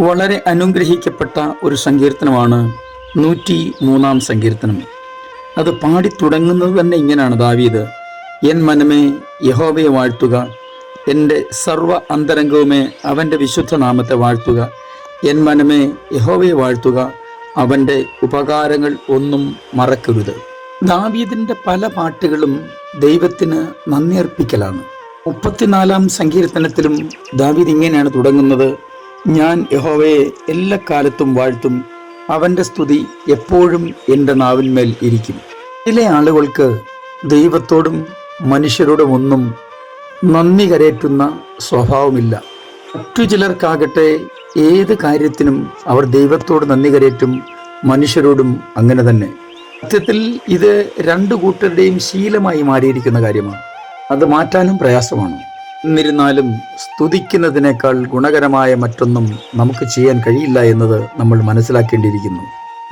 വളരെ അനുഗ്രഹിക്കപ്പെട്ട ഒരു സങ്കീർത്തനമാണ് നൂറ്റി മൂന്നാം സങ്കീർത്തനം. അത് പാടി തുടങ്ങുന്നത് തന്നെ ഇങ്ങനെയാണ് ദാവീദ്. എൻ മനമേ യഹോബയെ വാഴ്ത്തുക. എന്റെ സർവ അന്തരംഗവുമേ അവന്റെ വിശുദ്ധ നാമത്തെ വാഴ്ത്തുക. എൻ മനമേ യഹോവയെ വാഴ്ത്തുക. അവന്റെ ഉപകാരങ്ങൾ ഒന്നും മറക്കരുത്. ദാവീദിന്റെ പല പാട്ടുകളും ദൈവത്തിന് നന്ദി അർപ്പിക്കലാണ്. മുപ്പത്തിനാലാം സങ്കീർത്തനത്തിലും ദാവീദ് ഇങ്ങനെയാണ് തുടങ്ങുന്നത്. ഞാൻ യഹോവയെ എല്ലാ കാലത്തും വാഴ്ത്തും. അവന്റെ സ്തുതി എപ്പോഴും എന്റെ നാവിന്മേൽ ഇരിക്കും. ചില ആളുകൾക്ക് ദൈവത്തോടും മനുഷ്യരോടും ഒന്നും നന്ദി കരയറ്റുന്ന സ്വഭാവമില്ല. മറ്റു ചിലർക്കാകട്ടെ ഏത് കാര്യത്തിനും അവർ ദൈവത്തോട് നന്ദി കരയറ്റും മനുഷ്യരോടും അങ്ങനെ തന്നെ. സത്യത്തിൽ ഇത് രണ്ടു കൂട്ടരുടെയും ശീലമായി മാറിയിരിക്കുന്ന കാര്യമാണ്. അത് മാറ്റാനും പ്രയാസമാണ്. എന്നിരുന്നാലും സ്തുതിക്കുന്നതിനേക്കാൾ ഗുണകരമായ മറ്റൊന്നും നമുക്ക് ചെയ്യാൻ കഴിയില്ല എന്നത് നമ്മൾ മനസ്സിലാക്കേണ്ടിയിരിക്കുന്നു.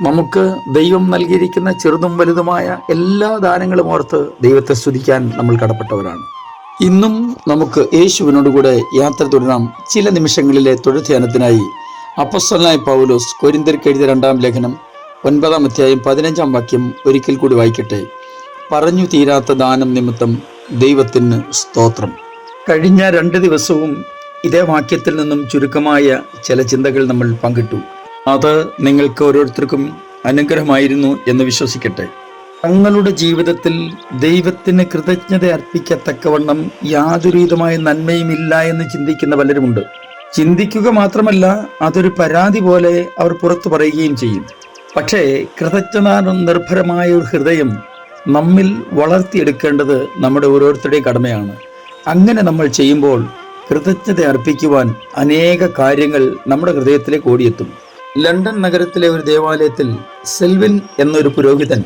നമുക്ക് ദൈവം നൽകിയിരിക്കുന്ന ചെറുതും വലുതുമായ എല്ലാ ദാനങ്ങളും ഓർത്ത് ദൈവത്തെ സ്തുതിക്കാൻ നമ്മൾ കടപ്പെട്ടവരാണ്. ഇന്നും നമുക്ക് യേശുവിനോടുകൂടെ യാത്ര തുടരാം. ചില നിമിഷങ്ങളിലെ തൊഴുധ്യാനത്തിനായി അപ്പസ്വലായ പൗലോസ് കൊരിന്തർക്ക് എഴുതിയ രണ്ടാം ലേഖനം ഒൻപതാം അധ്യായം പതിനഞ്ചാം വാക്യം ഒരിക്കൽ കൂടി വായിക്കട്ടെ. പറഞ്ഞു തീരാത്ത ദാനം നിമിത്തം ദൈവത്തിന് സ്തോത്രം. കഴിഞ്ഞ രണ്ട് ദിവസവും ഇതേ വാക്യത്തിൽ നിന്നും ചുരുക്കമായ ചില ചിന്തകൾ നമ്മൾ പങ്കിട്ടു. അത് നിങ്ങൾക്ക് ഓരോരുത്തർക്കും അനുഗ്രഹമായിരുന്നു എന്ന് വിശ്വസിക്കട്ടെ. തങ്ങളുടെ ജീവിതത്തിൽ ദൈവത്തിന് കൃതജ്ഞത അർപ്പിക്കത്തക്കവണ്ണം യാതൊരുവിധമായ നന്മയും ഇല്ല എന്ന് ചിന്തിക്കുന്ന പലരുമുണ്ട്. ചിന്തിക്കുക മാത്രമല്ല അതൊരു പരാതി പോലെ അവർ പുറത്തു പറയുകയും ചെയ്യും. പക്ഷേ കൃതജ്ഞത നിർഭരമായ ഒരു ഹൃദയം നമ്മിൽ വളർത്തിയെടുക്കേണ്ടത് നമ്മുടെ ഓരോരുത്തരുടെയും കടമയാണ്. അങ്ങനെ നമ്മൾ ചെയ്യുമ്പോൾ കൃതജ്ഞത അർപ്പിക്കുവാൻ അനേക കാര്യങ്ങൾ നമ്മുടെ ഹൃദയത്തിലേക്ക് ഓടിയെത്തും. ലണ്ടൻ നഗരത്തിലെ ഒരു ദേവാലയത്തിൽ സെൽവിൻ എന്നൊരു പുരോഹിതൻ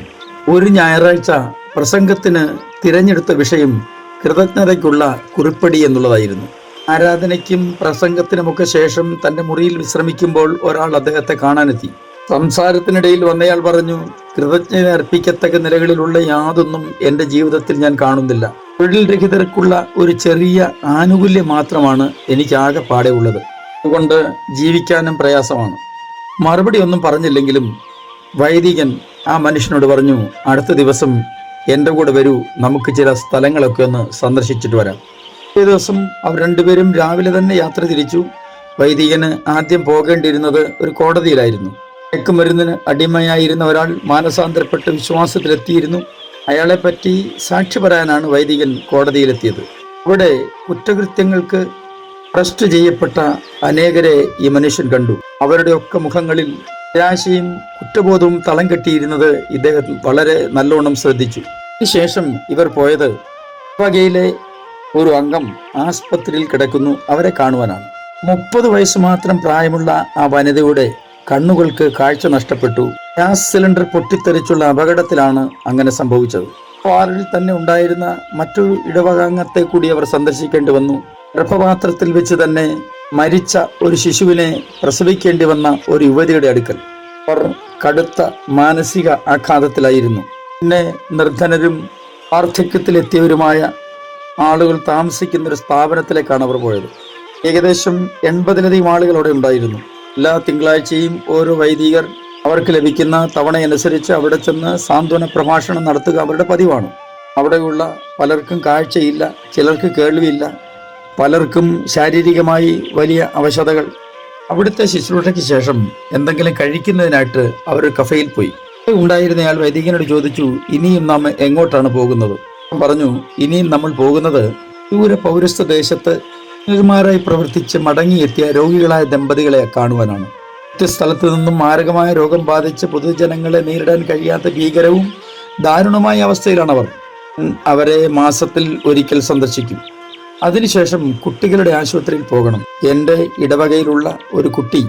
ഒരു ഞായറാഴ്ച പ്രസംഗത്തിന് തിരഞ്ഞെടുത്ത വിഷയം കൃതജ്ഞതയ്ക്കുള്ള കുറിപ്പടി എന്നുള്ളതായിരുന്നു. ആരാധനയ്ക്കും പ്രസംഗത്തിനുമൊക്കെ ശേഷം തന്റെ മുറിയിൽ വിശ്രമിക്കുമ്പോൾ ഒരാൾ അദ്ദേഹത്തെ കാണാനെത്തി. സംസാരത്തിനിടയിൽ വന്നയാൾ പറഞ്ഞു കൃതജ്ഞത അർപ്പിക്കത്തക്ക നിലകളിലുള്ള യാതൊന്നും എന്റെ ജീവിതത്തിൽ ഞാൻ കാണുന്നില്ല. തൊഴിൽ രഹിതർക്കുള്ള ഒരു ചെറിയ ആനുകൂല്യം മാത്രമാണ് എനിക്ക് ആകെ പാടെ ഉള്ളത് അതുകൊണ്ട് ജീവിക്കാനും പ്രയാസമാണ്. മറുപടി ഒന്നും പറഞ്ഞില്ലെങ്കിലും വൈദികൻ ആ മനുഷ്യനോട് പറഞ്ഞു അടുത്ത ദിവസം എന്റെ കൂടെ വരൂ നമുക്ക് ചില സ്ഥലങ്ങളൊക്കെ ഒന്ന് സന്ദർശിച്ചിട്ട് വരാം. ഒരു ദിവസം അവർ രണ്ടുപേരും രാവിലെ തന്നെ യാത്ര തിരിച്ചു. വൈദികന് ആദ്യം പോകേണ്ടിയിരുന്നത് ഒരു കോടതിയിലായിരുന്നു. മയക്കുമരുന്നിന് അടിമയായിരുന്ന ഒരാൾ മാനസാന്തരപ്പെട്ട് വിശ്വാസത്തിലെത്തിയിരുന്നു. അയാളെ പറ്റി സാക്ഷി പറയാനാണ് വൈദികൻ കോടതിയിലെത്തിയത്. അവിടെ കുറ്റകൃത്യങ്ങൾക്ക് അറസ്റ്റ് ചെയ്യപ്പെട്ട അനേകരെ ഈ മനുഷ്യൻ കണ്ടു. അവരുടെ ഒക്കെ മുഖങ്ങളിൽ നിരാശയും കുറ്റബോധവും തളം കെട്ടിയിരുന്നത് ഇദ്ദേഹം വളരെ നല്ലോണം ശ്രദ്ധിച്ചു. അതിനുശേഷം ഇവർ പോയത് വകയിലെ ഒരു അംഗം ആസ്പത്രിയിൽ കിടക്കുന്നു. അവരെ കാണുവാനാണ്. മുപ്പത് വയസ്സ് മാത്രം പ്രായമുള്ള ആ വനിതയുടെ കണ്ണുകൾക്ക് കാഴ്ച നഷ്ടപ്പെട്ടു. ഗ്യാസ് സിലിണ്ടർ പൊട്ടിത്തെറിച്ചുള്ള അപകടത്തിലാണ് അങ്ങനെ സംഭവിച്ചത്. പാറിൽ തന്നെ ഉണ്ടായിരുന്ന മറ്റൊരു ഇടവകാംഗത്തെ കൂടി അവർ സന്ദർശിക്കേണ്ടി വന്നു. ഗർഭപാത്രത്തിൽ വെച്ച് തന്നെ മരിച്ച ഒരു ശിശുവിനെ പ്രസവിക്കേണ്ടി വന്ന ഒരു യുവതിയുടെ അടുക്കൽ അവർ കടുത്ത മാനസിക ആഘാതത്തിലായിരുന്നു. പിന്നെ നിർധനരും വാർദ്ധക്യത്തിലെത്തിയവരുമായ ആളുകൾ താമസിക്കുന്ന ഒരു സ്ഥാപനത്തിലേക്കാണ് അവർ പോയത്. ഏകദേശം എൺപതിലധികം ആളുകൾ അവിടെ ഉണ്ടായിരുന്നു. എല്ലാ തിങ്കളാഴ്ചയും ഓരോ വൈദികർ അവർക്ക് ലഭിക്കുന്ന തവണയനുസരിച്ച് അവിടെ ചെന്ന് സാന്ത്വന പ്രഭാഷണം നടത്തുക അവരുടെ പതിവാണ്. അവിടെയുള്ള പലർക്കും കാഴ്ചയില്ല ചിലർക്ക് കേൾവിയില്ല പലർക്കും ശാരീരികമായി വലിയ അവശതകൾ. അവിടുത്തെ ശുശ്രൂഷയ്ക്ക് ശേഷം എന്തെങ്കിലും കഴിക്കുന്നതിനായിട്ട് അവർ കഫയിൽ പോയി. ഉണ്ടായിരുന്നയാൾ വൈദികനോട് ചോദിച്ചു ഇനിയും നാം എങ്ങോട്ടാണ് പോകുന്നത്? പറഞ്ഞു ഇനിയും നമ്മൾ പോകുന്നത് ദൂര പൗരസ്ത്യ ദേശത്ത് ായി പ്രവർത്തിച്ച് മടങ്ങിയെത്തിയ രോഗികളായ ദമ്പതികളെ കാണുവാനാണ്. മറ്റ് സ്ഥലത്ത് നിന്നും മാരകമായ രോഗം ബാധിച്ച് പൊതുജനങ്ങളെ നേരിടാൻ കഴിയാത്ത ഭീകരവും ദാരുണമായ അവസ്ഥയിലാണ് അവർ അവരെ മാസത്തിൽ ഒരിക്കൽ സന്ദർശിക്കും. അതിനുശേഷം കുട്ടികളുടെ ആശുപത്രിയിൽ പോകണം. എന്റെ ഇടവകയിലുള്ള ഒരു കുട്ടി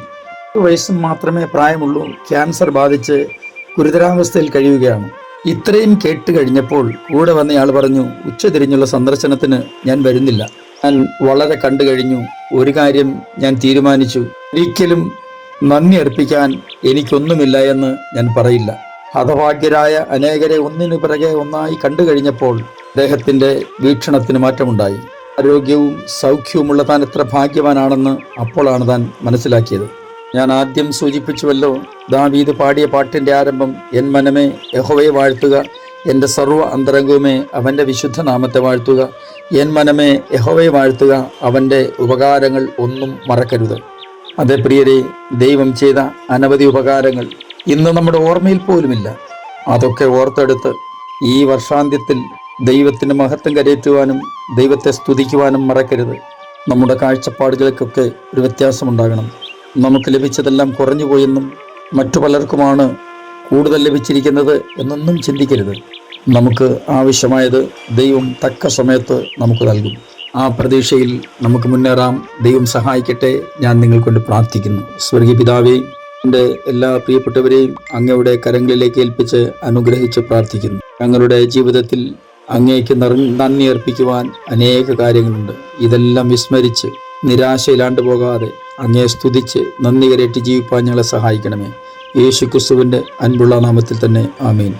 വയസ്സും മാത്രമേ പ്രായമുള്ളൂ ക്യാൻസർ ബാധിച്ച് ഗുരുതരാവസ്ഥയിൽ കഴിയുകയാണ്. ഇത്രയും കേട്ട് കഴിഞ്ഞപ്പോൾ കൂടെ വന്നയാൾ പറഞ്ഞു ഉച്ചതിരിഞ്ഞുള്ള സന്ദർശനത്തിന് ഞാൻ വരുന്നില്ല. ഞാൻ വളരെ കണ്ടു കഴിഞ്ഞു. ഒരു കാര്യം ഞാൻ തീരുമാനിച്ചു. ഒരിക്കലും നന്ദി അർപ്പിക്കാൻ എനിക്കൊന്നുമില്ല എന്ന് ഞാൻ പറയില്ല. ഹതഭാഗ്യരായ അനേകരെ ഒന്നിനു പിറകെ ഒന്നായി കണ്ടു കഴിഞ്ഞപ്പോൾ അദ്ദേഹത്തിന്റെ വീക്ഷണത്തിന് മാറ്റമുണ്ടായി. ആരോഗ്യവും സൗഖ്യവുമുള്ള താൻ എത്ര ഭാഗ്യവാനാണെന്ന് അപ്പോഴാണ് താൻ മനസ്സിലാക്കിയത്. ഞാൻ ആദ്യം സൂചിപ്പിച്ചുവല്ലോ ദാവീദ് പാടിയ പാട്ടിന്റെ ആരംഭം എൻ മനമേ യഹോവയെ വാഴ്ത്തുക എന്റെ സർവ അന്തരംഗവുമേ അവന്റെ വിശുദ്ധ നാമത്തെ വാഴ്ത്തുക. എൻ മനമേ യഹോവയെ വാഴ്ത്തുക. അവന്റെ ഉപകാരങ്ങൾ ഒന്നും മറക്കരുത്. അതെ പ്രിയരെ ദൈവം ചെയ്ത അനവധി ഉപകാരങ്ങൾ ഇന്ന് നമ്മുടെ ഓർമ്മയിൽ പോലുമില്ല. അതൊക്കെ ഓർത്തെടുത്ത് ഈ വർഷാന്ത്യത്തിൽ ദൈവത്തിന് മഹത്വം കരേറ്റുവാനും ദൈവത്തെ സ്തുതിക്കുവാനും മറക്കരുത്. നമ്മുടെ കാഴ്ചപ്പാടുകൾക്കൊക്കെ ഒരു വ്യത്യാസമുണ്ടാകണം. നമുക്ക് ലഭിച്ചതെല്ലാം കുറഞ്ഞുപോയെന്നും മറ്റു പലർക്കുമാണ് കൂടുതൽ ലഭിച്ചിരിക്കുന്നത് എന്നൊന്നും ചിന്തിക്കരുത്. നമുക്ക് ആവശ്യമായത് ദൈവം തക്ക സമയത്ത് നമുക്ക് നൽകും. ആ പ്രതീക്ഷയിൽ നമുക്ക് മുന്നേറാം. ദൈവം സഹായിക്കട്ടെ. ഞാൻ നിങ്ങൾക്കൊണ്ട് പ്രാർത്ഥിക്കുന്നു. സ്വർഗീയ പിതാവേ എന്റെ എല്ലാ പ്രിയപ്പെട്ടവരെയും അങ്ങയുടെ കരങ്ങളിലേക്ക് ഏൽപ്പിച്ച് അനുഗ്രഹിച്ച് പ്രാർത്ഥിക്കുന്നു. ഞങ്ങളുടെ ജീവിതത്തിൽ അങ്ങേക്ക് നന്ദി അർപ്പിക്കുവാൻ അനേക കാര്യങ്ങളുണ്ട്. ഇതെല്ലാം വിസ്മരിച്ച് നിരാശയിലാണ്ട് പോകാതെ അങ്ങയെ സ്തുതിച്ച് നന്ദി കരയിട്ട് ജീവിപ്പാൻ ഞങ്ങളെ സഹായിക്കണമേ. യേശു ക്രിസ്തുവിന്റെ അൻപുള്ള നാമത്തിൽ തന്നെ ആമീൻ.